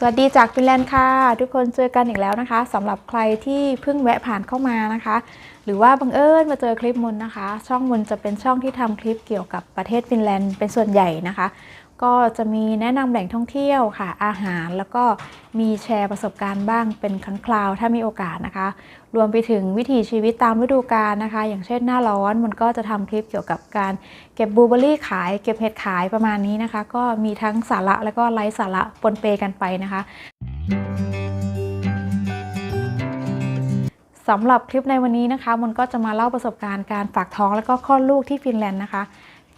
สวัสดีจากฟินแลนด์ค่ะ ทุกคนเจอกันอีกแล้วนะคะสำหรับใครที่เพิ่งแวะผ่านเข้ามานะคะ หรือว่าบังเอิญมาเจอคลิปมุนนะคะ ช่องมุนจะเป็นช่องที่ทำคลิปเกี่ยวกับประเทศฟินแลนด์เป็นส่วนใหญ่นะคะ ก็จะมีแนะนำแหล่งท่องเที่ยวค่ะ อาหารแล้วก็มีแชร์ประสบการณ์บ้างเป็นครั้งคราวถ้ามีโอกาสนะคะ รวมไปถึงวิถีชีวิตตามฤดูกาลนะคะ อย่างเช่นหน้าร้อนมันก็จะทำคลิปเกี่ยวกับการเก็บบลูเบอรรี่ขาย เก็บเห็ดขายประมาณนี้นะคะ ก็มีทั้งสาระแล้วก็ไร้สาระปนเปกันไปนะคะสำหรับคลิปในวันนี้นะคะมันก็จะมาเล่าประสบการณ์การฝากท้องแล้วก็คลอดลูกที่ฟินแลนด์นะคะ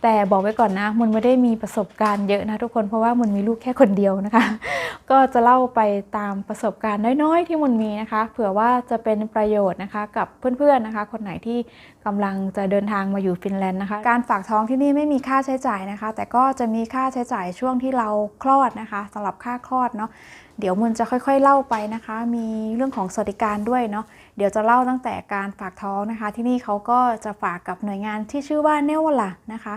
แต่บอกไว้ก่อนนะมันไม่ได้มีประสบการณ์เยอะนะทุกคนเพราะว่ามันมีลูกแค่คนเดียวนะคะ ก็จะเล่าไปตามประสบการณ์น้อยๆ ที่มันมีนะคะ เผื่อว่าจะเป็นประโยชน์นะคะ กับเพื่อนๆนะคะ คนไหนที่กำลังจะเดินทางมาอยู่ฟินแลนด์นะคะ การฝากท้องที่นี่ไม่มีค่าใช้จ่ายนะคะ แต่ก็จะมีค่าใช้จ่ายช่วงที่เราคลอดนะคะสำหรับค่าคลอดเนาะ เดี๋ยวมุนจะค่อยๆเล่าไปนะคะ มีเรื่องของสวัสดิการด้วยเนาะเดี๋ยวจะเล่าตั้งแต่การฝากท้องนะคะ ที่นี่เขาก็จะฝากกับหน่วยงานที่ชื่อว่าเนวล่ะนะคะ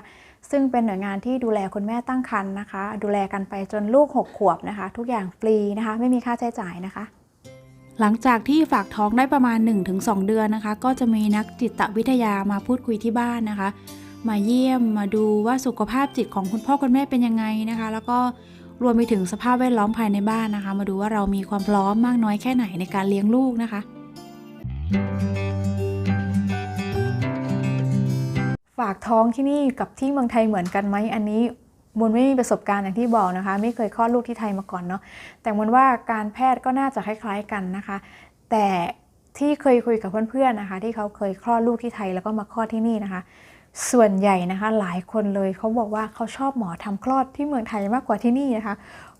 ซึ่งเป็นหน่วยงานที่ดูแลคุณแม่ตั้งครรภ์นะคะ ดูแลกันไปจนลูก 6 ขวบนะคะ ทุกอย่างฟรีนะคะ ไม่มีค่าใช้จ่ายนะคะหลังจากที่ฝากท้องได้ประมาณ 1-2 เดือนนะคะ ก็จะมีนักจิตวิทยามาพูดคุยที่บ้านนะคะ มาเยี่ยมมาดูว่าสุขภาพจิตของคุณพ่อคุณแม่เป็นยังไงนะคะ แล้วก็ รวมไปถึงสภาพแวดล้อมภายในบ้านนะคะ มาดูว่าเรามีความพร้อมมากน้อยแค่ไหนในการเลี้ยงลูกนะคะ ฝากท้องที่นี่กับที่เมืองไทยเหมือนกันไหมอันนี้มุนไม่มีประสบการณ์อย่างที่บอกนะคะ ไม่เคยคลอดลูกที่ไทยมาก่อนเนาะแต่มุนว่าการแพทย์ก็น่าจะคล้าย ๆกันนะคะ แต่ที่เคยคุยกับเพื่อนๆนะคะ ที่เขาเคยคลอดลูกที่ไทยแล้วก็มาคลอดที่นี่นะคะ ส่วนใหญ่นะคะหลายคนเลยเขาบอกว่าเขาชอบหมอทำคลอดที่เมืองไทยมากกว่าที่นี่นะคะ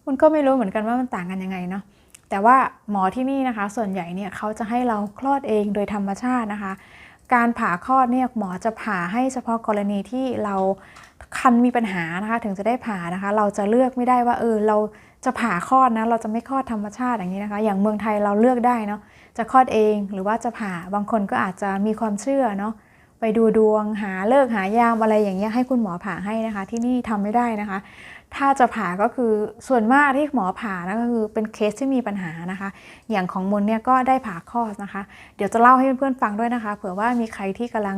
มันก็ไม่รู้เหมือนกันว่ามันต่างกันยังไงเนาะแต่ว่าหมอที่นี่นะคะ ส่วนใหญ่เนี่ยเขาจะให้เราคลอดเองโดยธรรมชาตินะคะ การผ่าคลอดเนี่ยหมอจะผ่าให้เฉพาะกรณีที่เราคันมีปัญหานะคะถึงจะได้ผ่านะคะ เราจะเลือกไม่ได้ว่าเออเราจะผ่าคลอดนะเราจะไม่คลอดธรรมชาติอย่างนี้นะคะ อย่างเมืองไทยเราเลือกได้เนาะจะคลอดเองหรือว่าจะผ่าบางคนก็อาจจะมีความเชื่อเนาะ ไปดูดวงหาเลิกหายามอะไรอย่างเงี้ยให้คุณหมอผ่าให้นะคะ ที่นี่ทำไม่ได้นะคะ ถ้าจะผ่าก็คือส่วนมากที่หมอผ่านะก็คือเป็นเคสที่มีปัญหานะคะ อย่างของมนเนี่ยก็ได้ผ่าคลอดนะคะ เดี๋ยวจะเล่าให้เพื่อนๆฟังด้วยนะคะ เผื่อว่ามีใครที่กำลัง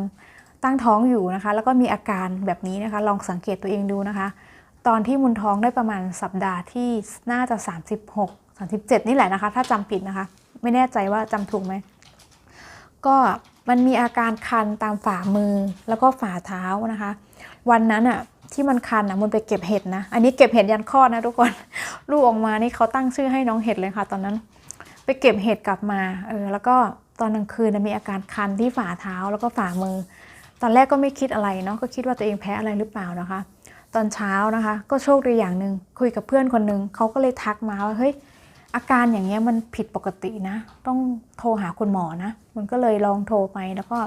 ตั้งท้องอยู่นะคะ แล้วก็มีอาการแบบนี้นะคะ ลองสังเกตตัวเองดูนะคะ ตอนที่มุนท้องได้ประมาณสัปดาห์ที่น่าจะ 36 37 นี่แหละนะคะ ถ้าจำผิดนะคะ ไม่แน่ใจว่าจำถูกไหมก็ มันมีอาการคันตามฝ่ามือแล้วก็ฝ่าเท้านะคะ วันนั้นอะที่มันคันอะมันไปเก็บเห็ดนะ อันนี้เก็บเห็ดยันคลอนะทุกคน ลูกออกมานี่เขาตั้งชื่อให้น้องเห็ดเลยค่ะ ตอนนั้น ไปเก็บเห็ดกลับมาเออแล้วก็ตอนกลางคืนมีอาการคันที่ฝ่าเท้าแล้วก็ฝ่ามือ ตอนแรกก็ไม่คิดอะไรเนาะก็คิดว่าตัวเองแพ้อะไรหรือเปล่านะคะ ตอนเช้านะคะ ก็โชคดีอย่างหนึ่งคุยกับเพื่อนคนหนึ่งเขาก็เลยทักมาว่าเฮ้ย อาการอย่างเงี้ยมันผิดปกตินะ ต้องโทรหาคุณหมอนะ มันก็เลยลองโทรไปแล้วก็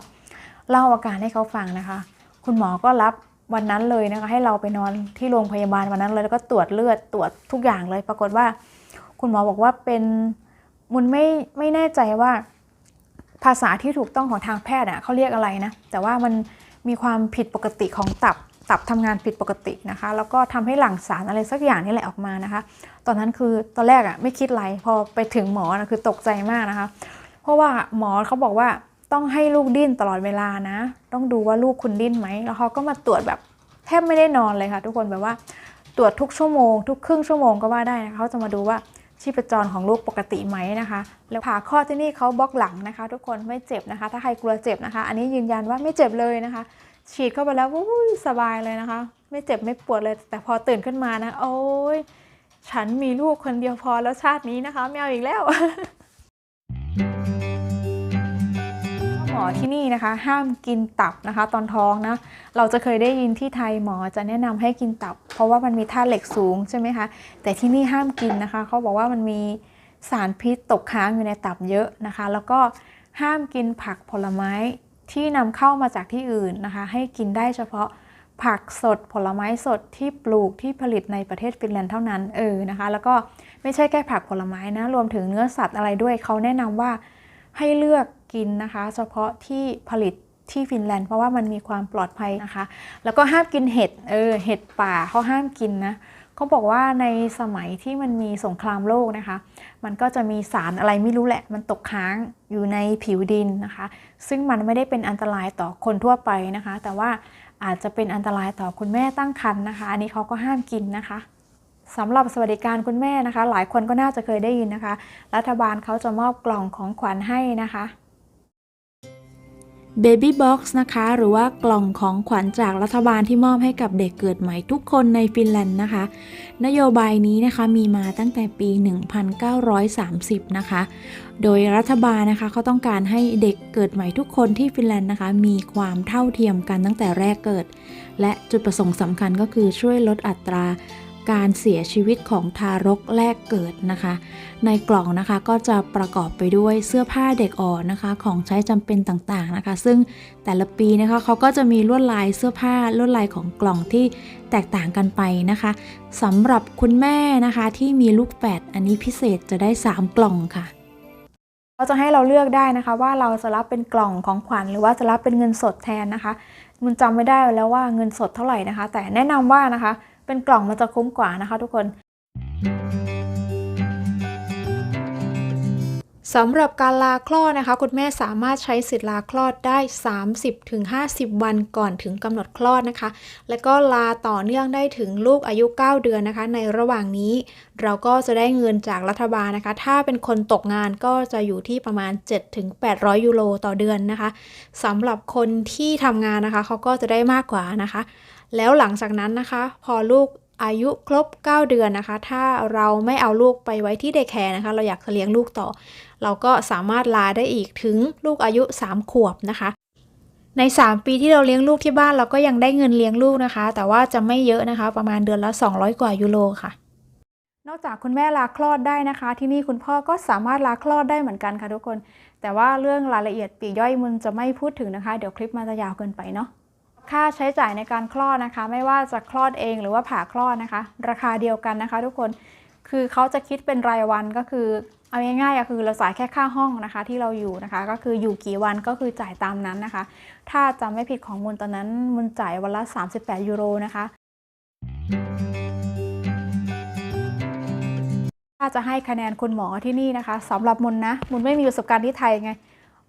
เล่าอาการให้เขาฟังนะคะ คุณหมอก็รับวันนั้นเลยนะคะ ให้เราไปนอนที่โรงพยาบาลวันนั้นเลยแล้วก็ตรวจเลือดตรวจทุกอย่างเลย ปรากฏว่า คุณหมอบอกว่าเป็นมุนไม่ไม่แน่ใจว่าภาษาที่ถูกต้องของทางแพทย์อะเขาเรียกอะไรนะ แต่ว่ามันมีความผิดปกติของตับ ตับทำงานผิดปกตินะคะ แล้วก็ทำให้หลั่งสารอะไรสักอย่างนี่แหละออกมานะคะ ตอนนั้นคือตอนแรกอะไม่คิดอะไรพอไปถึงหมอนะคือตกใจมากนะคะ เพราะว่าหมอเขาบอกว่าต้องให้ลูกดิ้นตลอดเวลานะ ต้องดูว่าลูกคุณดิ้นไหมแล้วเขาก็มาตรวจแบบแทบไม่ได้นอนเลยค่ะทุกคนแบบว่าตรวจทุกชั่วโมง ทุกครึ่งชั่วโมงก็ว่าได้นะคะเขาจะมาดูว่าชีพจรของลูกปกติไหมนะคะ แล้วผ่าคลอที่นี่เขาบล็อกหลังนะคะ ทุกคนไม่เจ็บนะคะ ถ้าใครกลัวเจ็บนะคะ อันนี้ยืนยันว่าไม่เจ็บเลยนะคะ ฉีดเข้าไปแล้วอุ้ยสบายเลยนะคะ ไม่เจ็บไม่ปวดเลย แต่พอตื่นขึ้นมานะ โอ้ยฉันมีลูกคนเดียวพอแล้วชาตินี้นะคะไม่เอาอีกแล้วหมอที่นี่นะคะ ห้ามกินตับนะคะ ตอนท้องนะ เราจะเคยได้ยินที่ไทยหมอจะแนะนำให้กินตับ เพราะว่ามันมีธาตุเหล็กสูงใช่ไหมคะแต่ที่นี่ห้ามกินนะคะ เขาบอกว่ามันมีสารพิษตกค้างอยู่ในตับเยอะนะคะ แล้วก็ห้ามกินผักผลไม้ ที่นำเข้ามาจากที่อื่นนะคะ ให้กินได้เฉพาะผักสดผลไม้สดที่ปลูกที่ผลิตในประเทศฟินแลนด์เท่านั้นเออนะคะ แล้วก็ไม่ใช่แค่ผักผลไม้นะ รวมถึงเนื้อสัตว์อะไรด้วยเขาแนะนำว่าให้เลือกกินนะคะ เฉพาะที่ผลิตที่ฟินแลนด์เพราะว่ามันมีความปลอดภัยนะคะ แล้วก็ห้ามกินเห็ดเออเห็ดป่าเขาห้ามกินนะ เขาบอกว่าในสมัยที่มันมีสงครามโลกนะคะ มันก็จะมีสารอะไรไม่รู้แหละ มันตกค้างอยู่ในผิวดินนะคะ ซึ่งมันไม่ได้เป็นอันตรายต่อคนทั่วไปนะคะ แต่ว่าอาจจะเป็นอันตรายต่อคุณแม่ตั้งครรภ์นะคะ อันนี้เขาก็ห้ามกินนะคะสำหรับสวัสดิการคุณแม่นะคะ หลายคนก็น่าจะเคยได้ยินนะคะ รัฐบาลเขาจะมอบกล่องของขวัญให้นะคะ Baby Box นะคะ หรือว่ากล่องของขวัญจากรัฐบาลที่มอบให้กับเด็กเกิดใหม่ทุกคนในฟินแลนด์นะคะ นโยบายนี้นะคะมีมาตั้งแต่ปี 1930 นะคะ โดยรัฐบาลนะคะเขาต้องการให้เด็กเกิดใหม่ทุกคนที่ฟินแลนด์นะคะ มีความเท่าเทียมกันตั้งแต่แรกเกิด และจุดประสงค์สำคัญก็คือช่วยลดอัตรา การเสียชีวิตของทารกแรกเกิดนะคะ ในกล่องนะคะก็จะประกอบไปด้วยเสื้อผ้าเด็กอ่อนนะคะ ของใช้จำเป็นต่างๆนะคะ ซึ่งแต่ละปีนะคะเขาก็จะมีลวดลายเสื้อผ้าลวดลายของกล่องที่แตกต่างกันไปนะคะสำหรับคุณแม่นะคะที่มีลูกแฝดอันนี้พิเศษจะได้ 3 กล่องค่ะเขาจะให้เราเลือกได้นะคะว่าเราจะรับเป็นกล่องของขวัญหรือว่าจะรับเป็นเงินสดแทนนะคะมันจำไม่ได้แล้วว่าเงินสดเท่าไหร่นะคะ แต่แนะนำว่านะคะ เป็นกล่องมันจะคุ้มกว่านะคะทุกคน สำหรับการลาคลอดนะคะ คุณแม่สามารถใช้สิทธิ์ลาคลอดได้ 30-50 วันก่อนถึงกำหนดคลอดนะคะ และก็ลาต่อเนื่องได้ถึงลูกอายุ 9 เดือนนะคะ ในระหว่างนี้ เราก็จะได้เงินจากรัฐบาลนะคะ ถ้าเป็นคนตกงานก็จะอยู่ที่ประมาณ 7-800 ยูโรต่อเดือนนะคะสำหรับคนที่ทำงานนะคะเขาก็จะได้มากกว่านะคะ แล้วหลังจากนั้นนะคะ พอลูกอายุครบ 9 เดือนนะคะ ถ้าเราไม่เอาลูกไปไว้ที่เดย์แคร์นะคะ เราอยากเลี้ยงลูกต่อ เราก็สามารถลาได้อีกถึงลูกอายุ 3 ขวบนะคะ ใน 3 ปีที่เราเลี้ยงลูกที่บ้านเราก็ยังได้เงินเลี้ยงลูกนะคะ แต่ว่าจะไม่เยอะนะคะ ประมาณเดือนละ 200 กว่ายูโรค่ะ นอกจากคุณแม่ลาคลอดได้นะคะ ที่นี่คุณพ่อก็สามารถลาคลอดได้เหมือนกันค่ะทุกคน แต่ว่าเรื่องรายละเอียดปีย่อยมันจะไม่พูดถึงนะคะ เดี๋ยวคลิปมันจะยาวเกินไปเนาะค่าใช้จ่ายในการคลอดนะคะ ไม่ว่าจะคลอดเองหรือว่าผ่าคลอดนะคะ ราคาเดียวกันนะคะ ทุกคน คือเขาจะคิดเป็นรายวันก็คือเอาง่ายๆก็คือเราจ่ายแค่ค่าห้องนะคะที่เราอยู่นะคะ ก็คืออยู่กี่วันก็คือจ่ายตามนั้นนะคะ ถ้าจำไม่ผิดของมูลตอนนั้นมูลจ่ายวันละ 38 ยูโรนะคะถ้าจะให้คะแนนคุณหมอที่นี่นะคะสำหรับมุนนะมุนไม่มีประสบการณ์ที่ไทยไง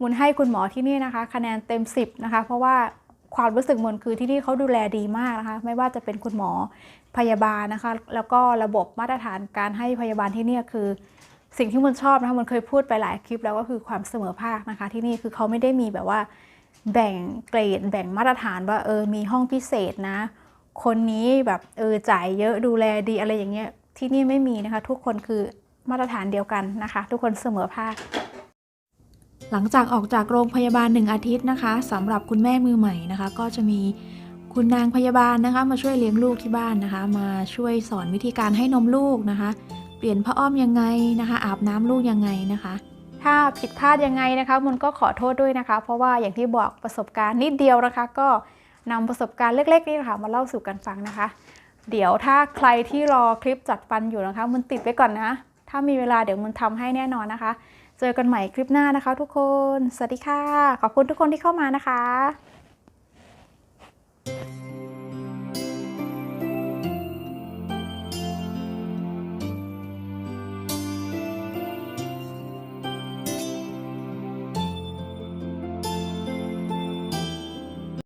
มุนให้คุณหมอที่นี่นะคะ คะแนนเต็ม 10นะคะเพราะว่า ความรู้สึกมุนคือที่นี่เขาดูแลดีมากนะคะ ไม่ว่าจะเป็นคุณหมอพยาบาลนะคะ แล้วก็ระบบมาตรฐานการให้พยาบาลที่นี่คือ สิ่งที่มุนชอบนะคะมุนเคยพูดไปหลายคลิปแล้วก็คือความเสมอภาคนะคะ ที่นี่คือเขาไม่ได้มีแบบว่าแบ่งเกรดแบ่งมาตรฐานว่าเออมีห้องพิเศษนะ คนนี้แบบเออจ่ายเยอะดูแลดีอะไรอย่างเงี้ยที่นี่ไม่มีนะคะ ทุกคนคือมาตรฐานเดียวกันนะคะ ทุกคนเสมอภาค หลังจากออกจากโรงพยาบาลหนึ่งอาทิตย์นะคะสำหรับคุณแม่มือใหม่นะคะ ก็จะมีคุณนางพยาบาลนะคะ มาช่วยเลี้ยงลูกที่บ้านนะคะ มาช่วยสอนวิธีการให้นมลูกนะคะ เปลี่ยนผ้าอ้อมยังไงนะคะ อาบน้ำลูกยังไงนะคะ ถ้าผิดพลาดยังไงนะคะมันก็ขอโทษด้วยนะคะ เพราะว่าอย่างที่บอกประสบการณ์นิดเดียวนะคะ ก็นำประสบการณ์เล็กๆนี่ค่ะมาเล่าสู่กันฟังนะคะ เดี๋ยวถ้าใครที่รอคลิปจัดฟันอยู่นะคะ มันติดไว้ก่อนนะ ถ้ามีเวลาเดี๋ยวมันทำให้แน่นอนนะคะ เจอกันใหม่คลิปหน้านะคะทุกคน สวัสดีค่ะ ขอบคุณทุกคนที่เข้ามานะคะ